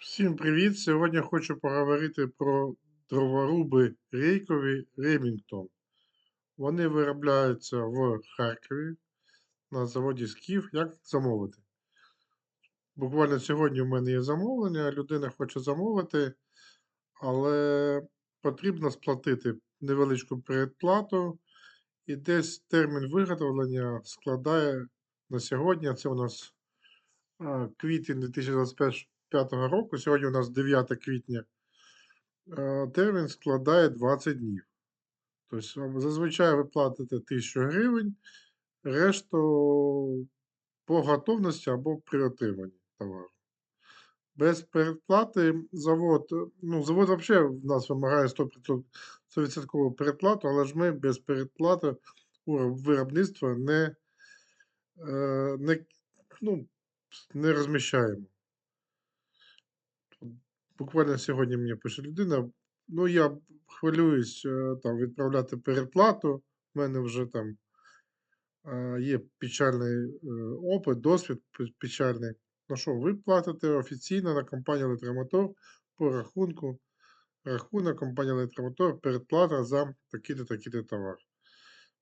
Всім привіт! Сьогодні хочу поговорити про дроворуби рейкові Ремінгтон. Вони виробляються в Харкові на заводі Скіф. Як замовити? Буквально сьогодні в мене є замовлення, людина хоче замовити, але потрібно сплатити невеличку передплату. І десь термін виготовлення складає на сьогодні, це у нас квітень 2021 року. 25-го року, сьогодні у нас 9 квітня, е, термін складає 20 днів. Тобто, зазвичай ви платите 1000 гривень, решту по готовності або при отриманні товару. Без передплати завод, ну, завод взагалі в нас вимагає 100%, 100 передплату, але ж ми без передплати у виробництва не, е, не, ну, не розміщаємо. Буквально сьогодні мені пише людина. Ну, я хвилююсь е, там відправляти передплату. У мене вже там е, є печальний е, опит, досвід печальний. Ну що, ви платите офіційно на компанію Електромотор по рахунку. Рахунок компанії Електромотор, передплата за такий-то такий-то товар.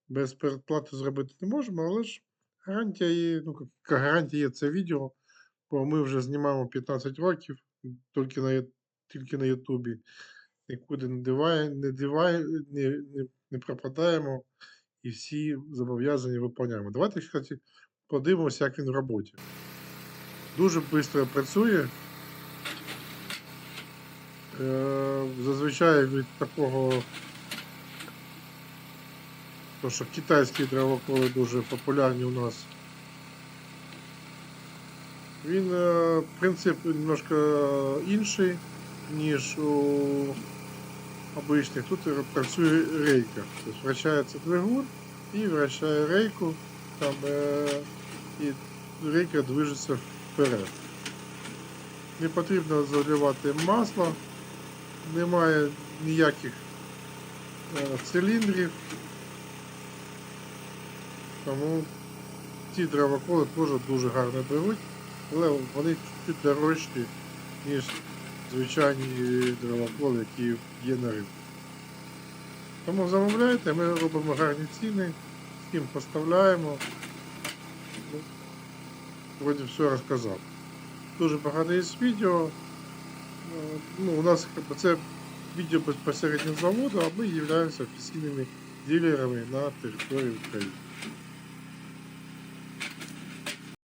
Без передплати зробити не можемо, але ж гарантія є, ну, гарантія є це відео, бо ми вже знімаємо 15 років тільки на, тільки на Ютубі. Нікуди не диває, не, диває, не, не, не пропадаємо і всі зобов'язання виконуємо. Давайте, кстати, подивимося, як він в роботі. Дуже швидко працює. Е, зазвичай від такого, то що китайські древоколи дуже популярні у нас. Він, е, принцип немножко інший, ніж у обичних. Тут працює рейка. Тобто вращається двигун і вращає рейку, там, е, і рейка движеться вперед. Не потрібно заливати масло, немає ніяких е, циліндрів. Тому ці дровоколи теж дуже гарно беруть, але вони чуть дорожчі, ніж звичайні дровоколи, які є на ринку. Тому замовляйте, ми робимо гарні ціни, всім поставляємо. Ну, Вроді все розказав. Дуже багато є відео. Ну, у нас це відео безпосередньо з заводу, а ми являємося офіційними дилерами на території України.